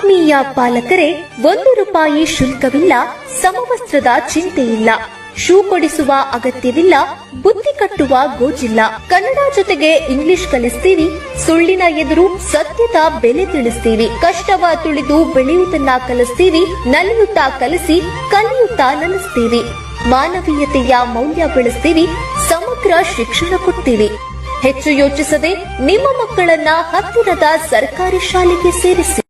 ಆತ್ಮೀಯ ಪಾಲಕರೇ, ಒಂದು ರೂಪಾಯಿ ಶುಲ್ಕವಿಲ್ಲ, ಸಮವಸ್ತ್ರದ ಚಿಂತೆಯಿಲ್ಲ. ಶೂ ಕೊಡಿಸುವ ಅಗತ್ಯವಿಲ್ಲ ಬುದ್ಧಿ ಕಟ್ಟುವ ಗೋಜಿಲ್ಲ. ಕನ್ನಡ ಜೊತೆಗೆ ಇಂಗ್ಲಿಷ್ ಕಲಿಸ್ತೀವಿ, ಸುಳ್ಳಿನ ಎದುರು ಸತ್ಯದ ಬೆಲೆ ತಿಳಿಸ್ತೀವಿ. ಕಷ್ಟವ ತುಳಿದು ಬೆಳೆಯುವುದನ್ನ ಕಲಿಸ್ತೀವಿ, ನಲಿಯುತ್ತಾ ಕಲಿಸಿ, ಕಲಿಯುತ್ತಾ ನಲಿಸ್ತೀವಿ. ಮಾನವೀಯತೆಯ ಮೌಲ್ಯ ಬೆಳೆಸ್ತೀವಿ, ಸಮಗ್ರ ಶಿಕ್ಷಣ ಕೊಡ್ತೀವಿ. ಹೆಚ್ಚು ಯೋಚಿಸದೆ ನಿಮ್ಮ ಮಕ್ಕಳನ್ನ ಹತ್ತಿರದ ಸರ್ಕಾರಿ ಶಾಲೆಗೆ ಸೇರಿಸಿ.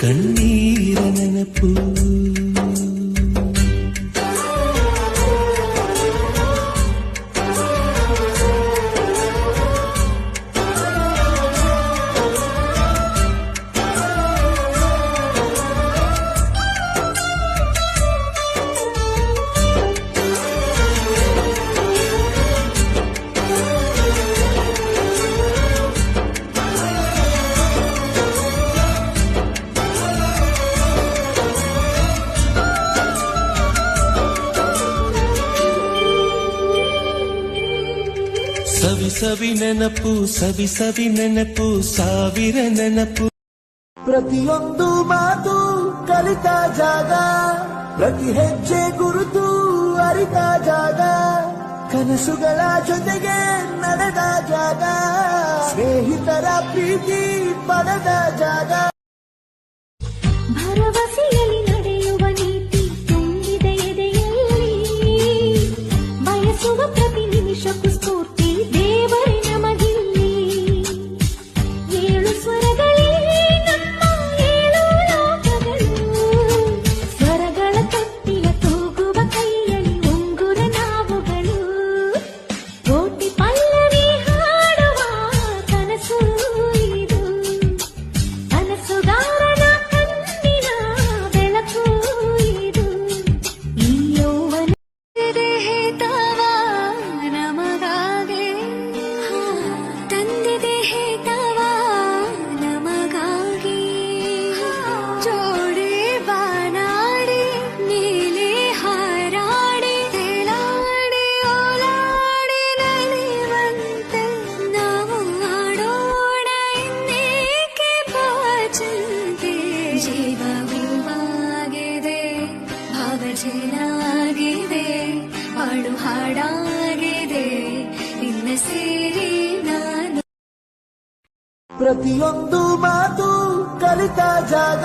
ಕಣ್ಣೀರ ನೆನಪು ಸವಿ ಸವಿ ನೆನಪು, ಸವಿ ಸವಿ ನೆನಪು, ಸಾವಿರ ನೆನಪು. ಪ್ರತಿಯೊಂದು ಮಾತು ಕಲಿತ ಜಾಗ, ಪ್ರತಿ ಹೆಜ್ಜೆ ಗುರುತು ಅರಿತ ಜಾಗ, ಕನಸುಗಳ ಜೊತೆಗೆ ನಡೆದ ಜಾಗ, ಸ್ನೇಹಿತರ ಪ್ರೀತಿ ಪಡೆದ ಜಾಗ. ಬಾಚಂತೆ ಭಾವಜನಾಗಿದೆ ಹಾಡು ಹಾಡಾಗಿದೆ ಇನ್ನ ಸೇರಿ ನಾನು. ಪ್ರತಿಯೊಂದು ಮಾತು ಕಲಿತ ಜಾಗ